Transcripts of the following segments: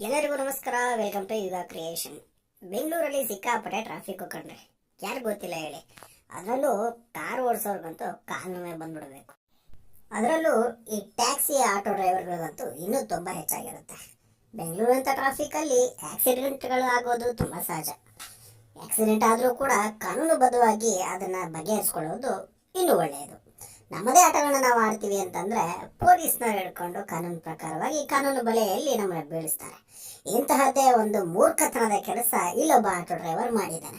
ಎಲ್ಲರಿಗೂ ನಮಸ್ಕಾರ welcome to ಯುಗ ಕ್ರಿಯೇಷನ್ ಬೆಂಗಳೂರಲ್ಲಿ ಸಿಕ್ಕಾಪಟ್ಟೆ ಟ್ರಾಫಿಕ್ ಕಂಡ್ರೆ ಯಾರು ಗೊತ್ತಿಲ್ಲ ಹೇಳಿ. ಅದರಲ್ಲೂ ಕಾರ್ ಓಡಿಸೋರ್ಗಂತೂ ಕಾಲುವೆ ಬಂದ್ಬಿಡಬೇಕು. ಅದರಲ್ಲೂ ಈ ಟ್ಯಾಕ್ಸಿ ಆಟೋ ಡ್ರೈವರ್ಗಳಿಗಂತೂ ಇನ್ನೂ ತುಂಬ ಹೆಚ್ಚಾಗಿರುತ್ತೆ. ಬೆಂಗಳೂರು ಅಂತ ಟ್ರಾಫಿಕಲ್ಲಿ ಆಕ್ಸಿಡೆಂಟ್ಗಳು ಆಗೋದು ತುಂಬ ಸಹಜ. ಆಕ್ಸಿಡೆಂಟ್ ಆದರೂ ಕೂಡ ಕಾನೂನುಬದ್ಧವಾಗಿ ಅದನ್ನು ಬಗೆಹರಿಸ್ಕೊಳ್ಳೋದು ಇನ್ನೂ ಒಳ್ಳೆಯದು. ನಮ್ಮದೇ ಆಟಗಳನ್ನ ನಾವು ಆಡ್ತೀವಿ ಅಂತಂದ್ರೆ ಪೊಲೀಸ್ನವ್ರು ಹಿಡ್ಕೊಂಡು ಕಾನೂನು ಪ್ರಕಾರವಾಗಿ ಕಾನೂನು ಬಲೆಯಲ್ಲಿ ನಮ್ಮನ್ನ ಬೀಳಿಸ್ತಾರೆ. ಇಂತಹದ್ದೇ ಒಂದು ಮೂರ್ಖತನದ ಕೆಲಸ ಇಲ್ಲೊಬ್ಬ ಆಟೋ ಡ್ರೈವರ್ ಮಾಡಿದ್ದಾನೆ.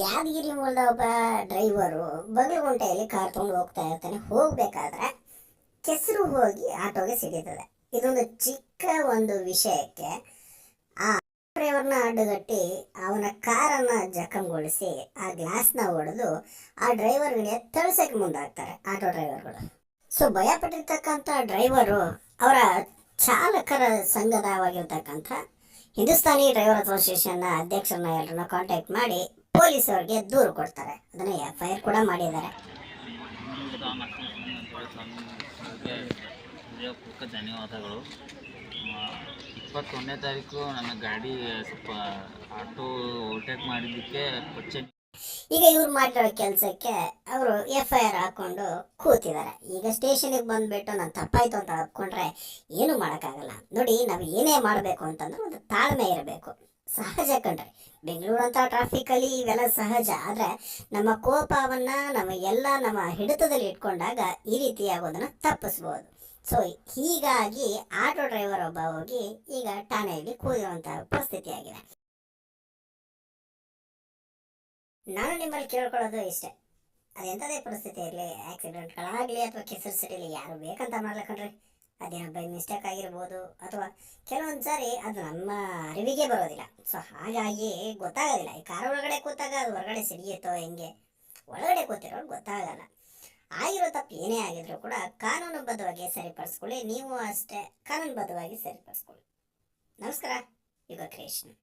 ಯಾದಗಿರಿ ಮೂಲದ ಒಬ್ಬ ಡ್ರೈವರು ಬಗಲಗುಂಟೆಯಲ್ಲಿ ಕಾರ್ ತಗೊಂಡು ಹೋಗ್ತಾ ಇರ್ತಾನೆ. ಹೋಗ್ಬೇಕಾದ್ರೆ ಕೆಸರು ಹೋಗಿ ಆಟೋಗೆ ಸಿಡಿತದೆ. ಇದೊಂದು ಚಿಕ್ಕ ಒಂದು ವಿಷಯಕ್ಕೆ ಆ ಡ್ರೈವರ್ನ ಅಡ್ಡುಗಟ್ಟಿ ಅವನ ಕಾರನ್ನ ಜಖಂಗೊಳಿಸಿ ಆ ಗ್ಲಾಸ್ನ ಹೊಡೆದು ಆ ಡ್ರೈವರ್ಗಳಿಗೆ ತಳ್ಸಕ್ಕೆ ಮುಂದಾಗ್ತಾರೆ ಆಟೋ ಡ್ರೈವರ್ಗಳು ಸೊ ಭಯಪಟ್ಟಿರ್ತಕ್ಕಂಥ ಡ್ರೈವರು ಅವರ ಚಾಲಕರ ಸಂಘದವಾಗಿರ್ತಕ್ಕಂಥ ಹಿಂದೂಸ್ತಾನಿ ಡ್ರೈವರ್ ಅಸೋಸಿಯೇಷನ್ನ ಅಧ್ಯಕ್ಷರನ್ನ ಎಲ್ಲರನ್ನ ಕಾಂಟ್ಯಾಕ್ಟ್ ಮಾಡಿ ಪೊಲೀಸ್ ಅವರಿಗೆ ದೂರು ಕೊಡ್ತಾರೆ. ಅದನ್ನ ಎಫ್ ಐ ಆರ್ ಕೂಡ ಮಾಡಿದ್ದಾರೆ. ಧನ್ಯವಾದಗಳು ಇಪ್ಪತ್ತೊಂದನೇ ತಾರೀಕು ನನ್ನ ಗಾಡಿ ಸ್ವಲ್ಪ ಆಟೋ ಓವರ್ಟೇಕ್ ಮಾಡಿದ್ದಕ್ಕೆ ಈಗ ಇವ್ರು ಮಾಡಿರೋ ಕೆಲಸಕ್ಕೆ ಅವರು ಎಫ್ ಐ ಆರ್ ಹಾಕೊಂಡು ಕೂತಿದ್ದಾರೆ. ಈಗ ಸ್ಟೇಷನ್ಗೆ ಬಂದ್ಬಿಟ್ಟು ನಾನು ತಪ್ಪಾಯ್ತು ಅಂತ ಒಪ್ಕೊಂಡ್ರೆ ಏನು ಮಾಡೋಕ್ಕಾಗಲ್ಲ. ನೋಡಿ, ನಾವು ಏನೇ ಮಾಡಬೇಕು ಅಂತಂದ್ರೆ ಒಂದು ತಾಳ್ಮೆ ಇರಬೇಕು. ಸಹಜ ಕಣ್ರಿ. ಬೆಂಗಳೂರು ಅಂತ ಟ್ರಾಫಿಕಲ್ಲಿ ಇವೆಲ್ಲ ಸಹಜ. ಆದರೆ ನಮ್ಮ ಕೋಪವನ್ನು ನಮ್ಮ ಎಲ್ಲ ನಮ್ಮ ಹಿಡಿತದಲ್ಲಿ ಇಟ್ಕೊಂಡಾಗ ಈ ರೀತಿ ಆಗೋದನ್ನ ತಪ್ಪಿಸ್ಬೋದು. ಸೊ ಹೀಗಾಗಿ ಆಟೋ ಡ್ರೈವರ್ ಒಬ್ಬ ಹೋಗಿ ಈಗ ಠಾಣೆಯಲ್ಲಿ ಕೂದಿರುವಂತಹ ಪರಿಸ್ಥಿತಿ ನಾನು ನಿಮ್ಮಲ್ಲಿ ಕೇಳ್ಕೊಳ್ಳೋದು ಇಷ್ಟೇ. ಅದೆಂಥದೇ ಪರಿಸ್ಥಿತಿ ಇರಲಿ ಆಕ್ಸಿಡೆಂಟ್ಗಳಾಗಲಿ ಅಥವಾ ಕೆಸರು ಸಿಡಿಲಿ ಯಾರು ಬೇಕಂತ ಮಾಡ್ಲಕ್ಕಂಡ್ರಿ ಅದೇನೋ ಬೈ ಮಿಸ್ಟೇಕ್ ಆಗಿರ್ಬೋದು ಅಥವಾ ಕೆಲವೊಂದು ಸಾರಿ ಅದು ನಮ್ಮ ಅರಿವಿಗೆ ಬರೋದಿಲ್ಲ. ಸೊ ಹಾಗಾಗಿ ಗೊತ್ತಾಗೋದಿಲ್ಲ. ಈ ಕಾರ್ ಒಳಗಡೆ ಕೂತಾಗ ಅದು ಹೊರಗಡೆ ಸಿಡಿಯುತ್ತೋ ಹೆಂಗೆ? ಒಳಗಡೆ ಕೂತಿರೋರು ಗೊತ್ತಾಗಲ್ಲ. ಆಗಿರೋ ತಪ್ಪು ಏನೇ ಆಗಿದ್ರು ಕೂಡ ಕಾನೂನುಬದ್ಧವಾಗಿ ಸರಿಪಡಿಸ್ಕೊಳ್ಳಿ. ನೀವು ಅಷ್ಟೇ ಕಾನೂನುಬದ್ಧವಾಗಿ ಸರಿಪಡಿಸ್ಕೊಳ್ಳಿ. ನಮಸ್ಕಾರ. ಯುಗ ಕ್ರಿಯೇಷನ್.